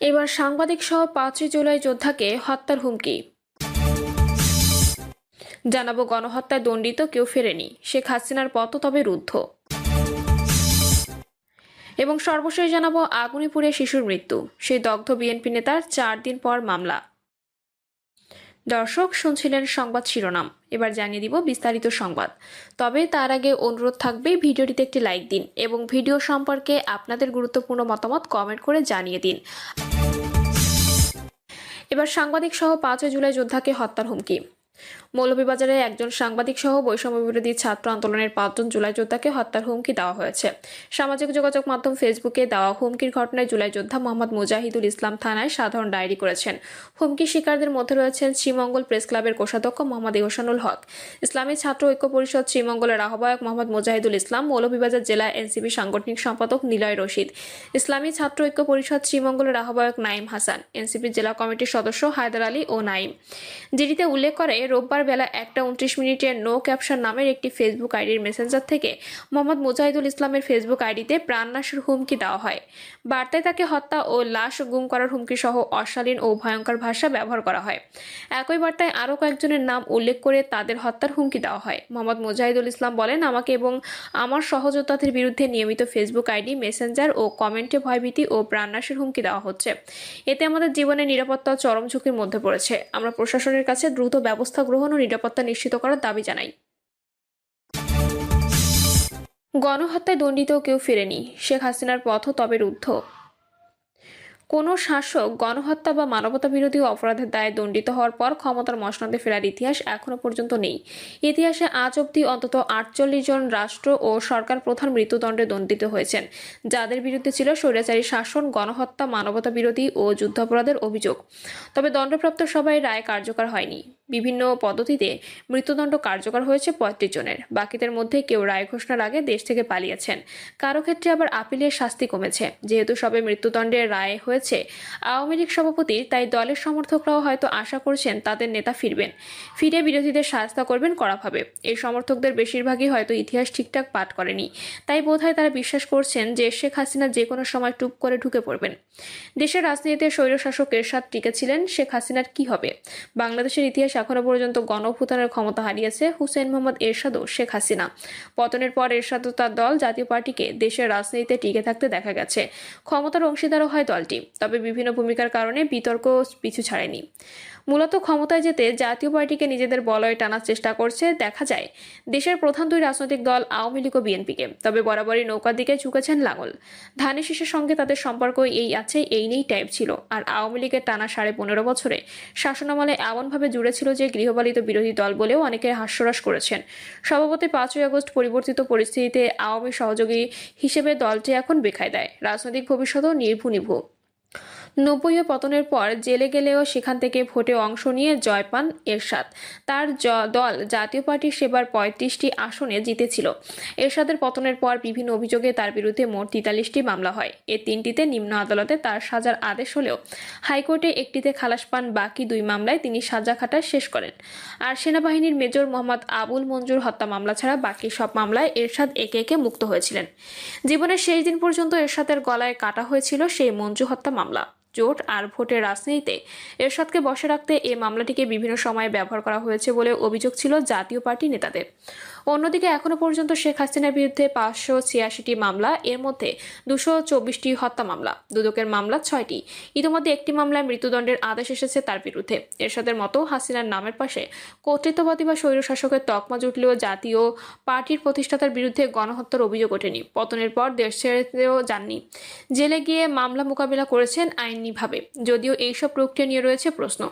এবার সাংবাদিক সহ পাঁচই জুলাই যোদ্ধাকে হত্যার হুমকি। জানাব, গণহত্যায় দণ্ডিত কেউ ফেরেনি। শেখ হাসিনার পথ তবে রুদ্ধ। এবং সর্বশেষ জানাব আগুনিপুরে শিশুর মৃত্যু। সেই দগ্ধ বিএনপি নেতার চার দিন পর মামলা। দর্শক শুনছিলেন সংবাদ শিরোনাম। এবার জানিয়ে দিব বিস্তারিত সংবাদ। তবে তার আগে অনুরোধ থাকবে ভিডিওটিতে একটি লাইক দিন এবং ভিডিও সম্পর্কে আপনাদের গুরুত্বপূর্ণ মতামত কমেন্ট করে জানিয়ে দিন। এবার সাংবাদিক সহ পাঁচই জুলাই যোদ্ধাকে হত্যার হুমকি। মৌলভীবাজারে একজন সাংবাদিক সহ বৈষম্য বিরোধী ছাত্র আন্দোলনের পাঁচজন জুলাই যোদ্ধাকে হত্যার হুমকি দেওয়া হয়েছে। সামাজিক যোগাযোগ মাধ্যম ফেসবুকে দেওয়া হুমকির ঘটনায় জুলাই যোদ্ধা মোহাম্মদ মুজাহিদুল ইসলাম থানায় সাধারণ ডায়েরি করেছেন। হুমকি শিকারদের মধ্যে রয়েছেন শ্রীমঙ্গল প্রেস ক্লাবের কোষাধ্যক্ষ মোহাম্মদ ইহসানুল হক। ইসলামী ছাত্র ঐক্য পরিষদ শ্রীমঙ্গলের আহ্বায়ক মোহাম্মদ মুজাহিদুল ইসলাম, মৌলভীবাজার জেলা এনসিপি সাংগঠনিক সম্পাদক নিলয় রশিদ, ইসলামী ছাত্র ঐক্য পরিষদ শ্রীমঙ্গলের আহ্বায়ক নাইম হাসান এনসিপি জেলা কমিটির সদস্য হায়দার আলী ও নাইম জিডিতে উল্লেখ করে, রোববার বেলা একটা উনত্রিশ মিনিটে নো ক্যাপশন নামের একটি ফেসবুক আইডির মেসেঞ্জার থেকে মোহাম্মদ মুজাহিদুল ইসলামের ফেসবুক আইডিতে প্রাণনাশের হুমকি দেওয়া হয়। বার্তায় তাকে হত্যা ও লাশ গুম করার হুমকি সহ অশালীন ও ভয়ঙ্কর ভাষা ব্যবহার করা হয়। একই বার্তায় আরও কয়েকজনের নাম উল্লেখ করে তাদের হত্যার হুমকি দেওয়া হয়। মোহাম্মদ মুজাহিদুল ইসলাম বলেন, আমাকে এবং আমার সহযোদ্ধাদের বিরুদ্ধে নিয়মিত ফেসবুক আইডি মেসেঞ্জার ও কমেন্টে ভয়ভীতি ও প্রাণনাশের হুমকি দেওয়া হচ্ছে। এতে আমাদের জীবনের নিরাপত্তা চরম ঝুঁকির মধ্যে পড়েছে। আমরা প্রশাসনের কাছে দ্রুত ব্যবস্থা গ্রহণ নিরাপত্তা নিশ্চিত করার দাবি জানাই। গণহত্যায় দণ্ডিত কেউ ফেরেনি। শেখ হাসিনার পথও তবে রুদ্ধ। কোনো শাসক গণহত্যা বা মানবতা বিরোধী অপরাধের দায়ে দণ্ডিত হওয়ার পর ক্ষমতার মসনদে ফেরার ইতিহাস এখনও পর্যন্ত নেই। ইতিহাসে আজ অবধি অন্তত আটচল্লিশ জন রাষ্ট্র ও সরকার প্রধান মৃত্যুদণ্ডে দণ্ডিত হয়েছেন, যাদের বিরুদ্ধে ছিল স্বৈরাচারী শাসন, গণহত্যা মানবতা বিরোধী ও যুদ্ধাপরাধের অভিযোগ। তবে দণ্ডপ্রাপ্ত সবাই রায় কার্যকর হয়নি। বিভিন্ন পদ্ধতিতে মৃত্যুদণ্ড কার্যকর হয়েছে পঁয়ত্রিশ জনের। বাকিদের মধ্যে কেউ রায় ঘোষণার আগে দেশ থেকে পালিয়েছেন। কারও ক্ষেত্রে আবার আপিলের শাস্তি কমেছে। যেহেতু সবে মৃত্যুদণ্ডের রায় হয়েছে আওয়ামী লীগ সভাপতি তাই দলের সমর্থকরাও হয়তো আশা করছেন তাদের নেতা ফিরবেন। ফিরে বিরোধীদের সাহায্য করবেন কড়াভাবে। এই সমর্থকদের বেশিরভাগই হয়তো ইতিহাস ঠিকঠাক পাঠ করেনি। তাই বোধহয় তারা বিশ্বাস করছেন যে শেখ হাসিনা যে কোনো সময় টুপ করে ঢুকে পড়বেন। দেশের রাজনীতিতে স্বৈরশাসক এরশাদ টিকেছিলেন, শেখ হাসিনার কি হবে? বাংলাদেশের ইতিহাস এখনও পর্যন্ত গণভূতানের ক্ষমতা হারিয়েছে হুসেন মোহাম্মদ এরশাদ ও শেখ হাসিনা। পতনের পর এরশাদ ও তার দল জাতীয় পার্টিকে দেশের রাজনীতিতে টিকে থাকতে দেখা গেছে। ক্ষমতার অংশীদারও হয় দলটি। তবে বিভিন্ন ভূমিকার কারণে বিতর্ক পিছু ছাড়েনি। মূলত ক্ষমতায় যেতে জাতীয় পার্টিকে নিজেদের বলয়ে টানার চেষ্টা করছে, দেখা যায়। দেশের প্রধান দুই রাজনৈতিক দল আওয়ামী লীগ ও বিএনপিকে, তবে বরাবরই নৌকার দিকে ঝুঁকেছেন লাঙল। ধানের শীষের সঙ্গে তাদের সম্পর্ক এই আছে, এই নেই টাইপ ছিল। আর আওয়ামী লীগের টানা সাড়ে পনেরো বছরে শাসনামলে এমনভাবে জুড়েছিল যে গৃহপালিত বিরোধী দল বলেও অনেকে হাস্যরস করেছেন। স্বভাবতই পাঁচই আগস্ট পরিবর্তিত পরিস্থিতিতে আওয়ামী সহযোগী হিসেবে দলটি এখন বেখায় দেয়। রাজনৈতিক ভবিষ্যতও নির্ভু নিভু নব্বই পতনের পর জেলে গেলেও সেখান থেকে ভোটে অংশ নিয়ে জয় পান এরশাদ। তার দল জাতীয় পার্টির সেবার পঁয়ত্রিশটি আসনে জিতেছিল। এরশাদের পতনের পর বিভিন্ন অভিযোগে তার বিরুদ্ধে মোট তেতাল্লিশটি মামলা হয়। এ তিনটিতে নিম্ন আদালতে তার সাজার আদেশ হলেও হাইকোর্টে একটিতে খালাস পান বাকি দুই মামলায় তিনি সাজা খাটা শেষ করেন। আর সেনাবাহিনীর মেজর মোহাম্মদ আবুল মঞ্জুর হত্যা মামলা ছাড়া বাকি সব মামলায় এরশাদ একে একে মুক্ত হয়েছিলেন। জীবনের শেষ দিন পর্যন্ত এরশাদের গলায় কাটা হয়েছিল সেই মঞ্জু হত্যা মামলা। জোট আর ভোটের রাজনীতিতে। এরশাদকে বসে রাখতে এই মামলাটিকে বিভিন্ন সময়ে ব্যবহার করা হয়েছে বলে অভিযোগ ছিল জাতীয় পার্টি নেতাদের। অন্যদিকে এখনও পর্যন্ত শেখ হাসিনার বিরুদ্ধে পাঁচশো ছিয়াশিটি মামলা, এর মধ্যে দুশো চব্বিশটি হত্যা মামলা, দুদকের মামলা ছয়টি। ইতিমধ্যে একটি মামলায় মৃত্যুদণ্ডের আদেশ এসেছে তার বিরুদ্ধে। এরশাদের মতো হাসিনার নামের পাশে কর্তৃত্ববাদী বা স্বৈরশাসকের তকমা জুটলেও জাতীয় পার্টির প্রতিষ্ঠাতার বিরুদ্ধে গণহত্যার অভিযোগ ওঠেনি। পতনের পর দেশ ছেড়েও যাননি। জেলে গিয়ে মামলা মোকাবিলা করেছেন আইনিভাবে। যদিও এইসব প্রক্রিয়া নিয়ে রয়েছে প্রশ্ন।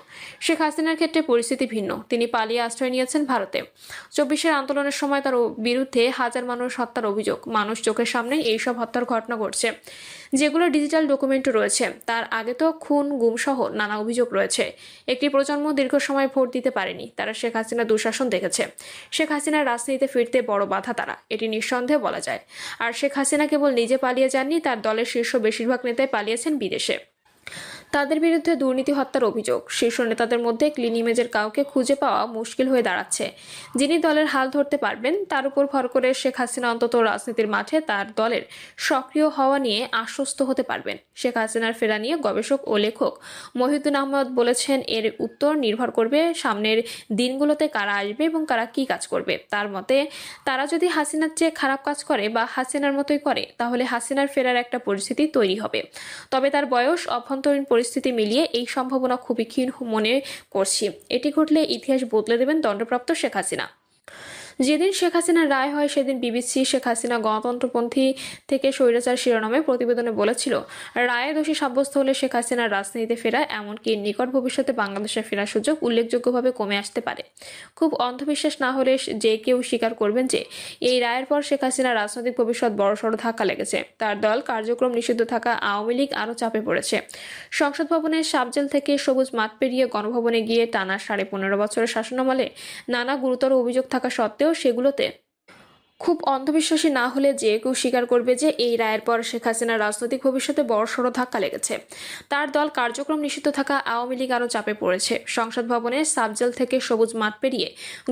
শেখ হাসিনার ক্ষেত্রে পরিস্থিতি ভিন্ন। তিনি পালিয়ে আশ্রয় নিয়েছেন ভারতে। চব্বিশের আন্দোলনের সময় তার বিরুদ্ধে হাজার মানুষ হত্যার অভিযোগ। মানুষ চোখের সামনে এইসব হত্যার ঘটনা ঘটছে, যেগুলো ডিজিটাল ডকুমেন্টও রয়েছে। তার আগে তো খুন, গুমসহ নানা অভিযোগ রয়েছে। একটি প্রজন্ম দীর্ঘ সময় ভোট দিতে পারেনি। তারা শেখ হাসিনা দুঃশাসন দেখেছে। শেখ হাসিনার রাজনীতিতে ফিরতে বড় বাধা তারা, এটি নিঃসন্দেহে বলা যায়। আর শেখ হাসিনা কেবল নিজে পালিয়ে যাননি, তার দলের শীর্ষ বেশিরভাগ নেতাই পালিয়েছেন বিদেশে। তাদের বিরুদ্ধে দুর্নীতি হত্যার অভিযোগ। শীর্ষ নেতাদের মধ্যে ক্লিন ইমেজের কাউকে খুঁজে পাওয়া মুশকিল হয়ে দাঁড়াচ্ছে। যিনি দলের হাল ধরতে পারবেন, তার উপর ভর করে শেখ হাসিনা অন্তত রাজনীতির মাঠে তার দলের সক্রিয় হওয়া নিয়ে আশ্বস্ত হতে পারবেন। শেখ হাসিনার ফেরা নিয়ে গবেষক ও লেখক মহিউদ্দিন আহমদ বলেছেন, এর উত্তর নির্ভর করবে সামনের দিনগুলোতে কারা আসবে এবং কারা কি কাজ করবে। তার মতে, তারা যদি হাসিনার চেয়ে খারাপ কাজ করে বা হাসিনার মতোই করে, তাহলে হাসিনার ফেরার একটা পরিস্থিতি তৈরি হবে। তবে তার বয়স অভ্যন্তরীণ পরিস্থিতি মিলিয়ে এই সম্ভাবনা খুবই ক্ষীণ মনে করছি। এটি ঘটলে ইতিহাস বদলে দেবেন দণ্ডপ্রাপ্ত শেখ হাসিনা। যেদিন শেখ হাসিনার রায় হয়, সেদিন বিবিসি, শেখ হাসিনা গণতন্ত্রপন্থী থেকে স্বৈরাচার শিরোনামে প্রতিবেদনে বলেছিল, রায়ে দোষী সাব্যস্ত হলে শেখ হাসিনার রাজনীতিতে ফেরা এমনকি নিকট ভবিষ্যতে বাংলাদেশে ফেরার সুযোগ উল্লেখযোগ্যভাবে কমে আসতে পারে। খুব অন্ধবিশ্বাস না হলে যে কেউ স্বীকার করবেন যে, এই রায়ের পর শেখ হাসিনার রাজনৈতিক ভবিষ্যৎ বড়সড় ধাক্কা লেগেছে। তার দল কার্যক্রম নিষিদ্ধ থাকা আওয়ামী লীগ আরও চাপে পড়েছে। সংসদ ভবনের সাবজেল থেকে সবুজ মাঠ পেরিয়ে গণভবনে গিয়ে টানা সাড়ে পনেরো বছরের শাসনামলে নানা গুরুতর অভিযোগ থাকা সত্ত্বেও সেগুলোতে খুব অন্ধবিশ্বাসী না হলে যে কেউ স্বীকার করবে যে এই রায়ের পর শেখ হাসিনার রাজনৈতিক ভবিষ্যতে বড়সড় ধাক্কা লেগেছে। তার দল কার্যক্রম নিষিদ্ধ থাকা আওয়ামী লীগ আরও চাপে পড়েছে। সংসদ ভবনের সাবজেল থেকে সবুজ মাঠ পেরিয়ে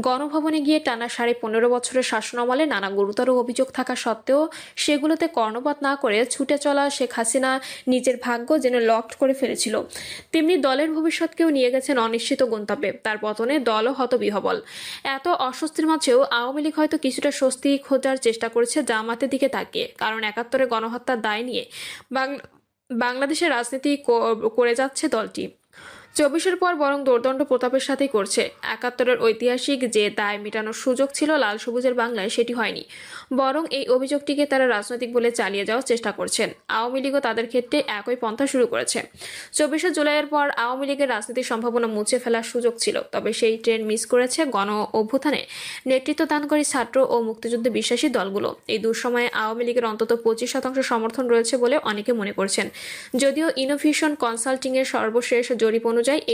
গণভবনে গিয়ে টানা সাড়ে পনেরো বছরের শাসনামলে নানা গুরুতর অভিযোগ থাকা সত্ত্বেও সেগুলোতে কর্ণপাত না করে ছুটে চলা শেখ হাসিনা নিজের ভাগ্য যেন লকড করে ফেলেছিল। তেমনি দলের ভবিষ্যৎকেও নিয়ে গেছেন অনিশ্চিত গন্তব্যে। তার পতনে দলও হতবিহবল। এত অস্বস্তির মাঝেও আওয়ামী লীগ হয়তো কিছুটা স্বস্তি খোঁজার চেষ্টা করেছে জামাতের দিকে তাকিয়ে, কারণ একাত্তরে গণহত্যার দায় নিয়ে বাংলাদেশের রাজনীতি করে যাচ্ছে দলটি। চব্বিশের পর বরং দোর্দণ্ড প্রতাপের সাথেই করছে। একাত্তরের ঐতিহাসিক যে দায় মেটানোর সুযোগ ছিল লাল সবুজের বাংলায়, সেটি হয়নি। বরং এই অভিযোগটিকে তারা রাজনৈতিক বলে চালিয়ে যাওয়ার চেষ্টা করছেন। আওয়ামী লীগও তাদের ক্ষেত্রে একই পন্থা শুরু করেছে। চব্বিশে জুলাইয়ের পর আওয়ামী লীগের রাজনীতির সম্ভাবনা মুছে ফেলার সুযোগ ছিল, তবে সেই ট্রেন মিস করেছে গণ অভ্যুত্থানে নেতৃত্ব দানকারী ছাত্র ও মুক্তিযুদ্ধে বিশ্বাসী দলগুলো। এই দুঃসময়ে আওয়ামী লীগের অন্তত পঁচিশ শতাংশ সমর্থন রয়েছে বলে অনেকে মনে করছেন। যদিও ইনোভেশন কনসাল্টিং এর সর্বশেষ জরিপ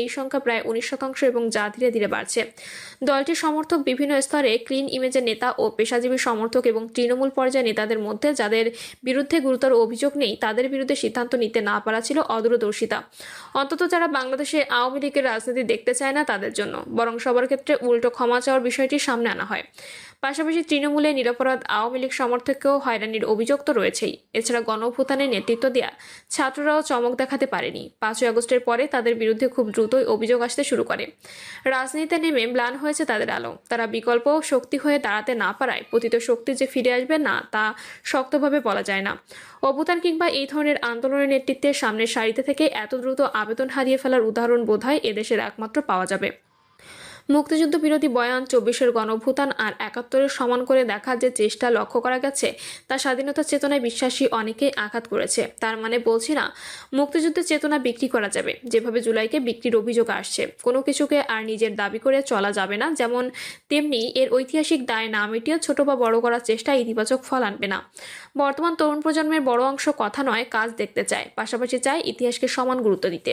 এই সংখ্যা প্রায় উনিশ শতাংশ এবং যা ধীরে ধীরে বাড়ছে। দলটির সমর্থক বিভিন্ন স্তরে ক্লিন ইমেজের নেতা ও পেশাজীবী সমর্থক এবং তৃণমূল পর্যায়ে নেতাদের মধ্যে যাদের বিরুদ্ধে গুরুতর অভিযোগ নেই, তাদের বিরুদ্ধে সিদ্ধান্ত নিতে না পারা ছিল অদূরদর্শিতা। অন্তত যারা বাংলাদেশে আওয়ামী লীগের রাজনীতি দেখতে চায় না তাদের জন্য, বরং সবার ক্ষেত্রে উল্টো ক্ষমা চাওয়ার বিষয়টি সামনে আনা হয়। পাশাপাশি তৃণমূলে নিরপরাধ আওয়ামী লীগ সমর্থককেও হয়রানির অভিযোগ তো রয়েছেই। এছাড়া গণঅভ্যুত্থানে নেতৃত্ব দেওয়া ছাত্ররাও চমক দেখাতে পারেনি। পাঁচই আগস্টের পরে তাদের বিরুদ্ধে খুব দ্রুতই অভিযোগ আসতে শুরু করে। রাজনীতিতে নেমে ম্লান হয়েছে তাদের আলো। তারা বিকল্প শক্তি হয়ে দাঁড়াতে না পারায় পতিত শক্তি যে ফিরে আসবে না, তা শক্তভাবে বলা যায় না। অবতার কিংবা এই ধরনের আন্দোলনের নেতৃত্বে সামনের সারিতে থেকে এত দ্রুত আবেদন হারিয়ে ফেলার উদাহরণ বোধহয় এদেশের একমাত্র পাওয়া যাবে। মুক্তিযুদ্ধ বিরোধী বয়ান চব্বিশের গণভূতান আর একাত্তরের সমান করে দেখার যে চেষ্টা লক্ষ্য করা গেছে, তা স্বাধীনতা চেতনায় বিশ্বাসী অনেকেই আঘাত করেছে। তার মানে বলছি না, মুক্তিযুদ্ধের চেতনা বিক্রি করা যাবে, যেভাবে জুলাইকে বিক্রির অভিযোগ আসছে। কোনো কিছুকে আর নিজের দাবি করে চলা যাবে না, যেমন তেমনি এর ঐতিহাসিক দায় না মিটিয়ে ছোট বা বড় করার চেষ্টা ইতিবাচক ফল আনবে না। বর্তমান তরুণ প্রজন্মের বড় অংশ কথা নয়, কাজ দেখতে চায়, পাশাপাশি চায় ইতিহাসকে সমান গুরুত্ব দিতে।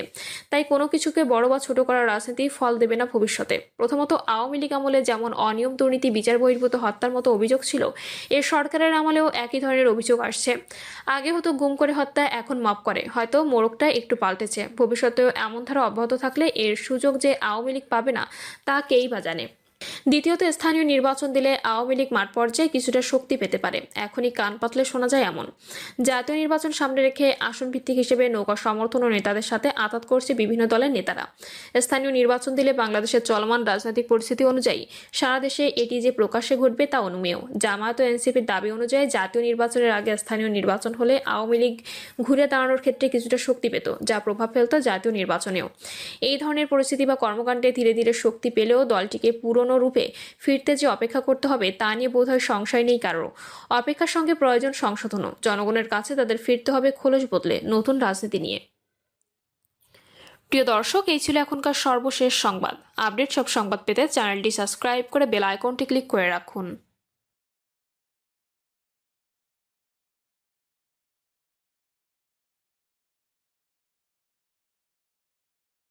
তাই কোনো কিছুকে বড় বা ছোট করার রাজনীতি ফল দেবে না ভবিষ্যতে। প্রথমত আওয়ামী লীগ আমলে যেমন অনিয়ম দুর্নীতি, বিচার বহির্ভূত হত্যার মতো অভিযোগ ছিল, এ সরকারের আমলেও একই ধরনের অভিযোগ আসছে। আগে হতো গুম করে হত্যা, এখন মাপ করে। হয়তো মোড়কটা একটু পাল্টেছে। ভবিষ্যতেও এমন ধারা অব্যাহত থাকলে এর সুযোগ যে আওয়ামী লীগ পাবে না, তা কেই বা জানে। দ্বিতীয়ত স্থানীয় নির্বাচন দিলে আওয়ামী লীগ মাঠ পর্যায়ে কিছুটা শক্তি পেতে পারে। এখনই কান পাতলে শোনা যায় এমন। জাতীয় নির্বাচন সামনে রেখে আসন ভিত্তিক হিসেবে নৌকা সমর্থন ও নেতাদের সাথে আতাত করছে বিভিন্ন দলের নেতারা। স্থানীয় নির্বাচন দিলে বাংলাদেশের চলমান রাজনৈতিক পরিস্থিতি অনুযায়ী সারা দেশে এটি যে প্রকাশ্যে ঘটবে তা অনুমেয়। জামায়াত ও এনসিপির দাবি অনুযায়ী জাতীয় নির্বাচনের আগে স্থানীয় নির্বাচন হলে আওয়ামী লীগ ঘুরে দাঁড়ানোর ক্ষেত্রে কিছুটা শক্তি পেত, যা প্রভাব ফেলত জাতীয় নির্বাচনেও। এই ধরনের পরিস্থিতি বা কর্মকাণ্ডে ধীরে ধীরে শক্তি পেলেও দলটিকে পুরনো রূপে ফিরতে যে অপেক্ষা করতে হবে তা নিয়ে বোধহয় সংশয় নেই কারও অপেক্ষার সঙ্গে প্রয়োজন সংশোধনও। জনগণের কাছে তাদের ফিরতে হবে খোলস বদলে, নতুন রাজনীতি নিয়ে। প্রিয় দর্শক, এই ছিল এখনকার সর্বশেষ সংবাদ। আপডেট সব সংবাদ পেতে চ্যানেলটি সাবস্ক্রাইব করে বেল আইকনটি ক্লিক করে রাখুন।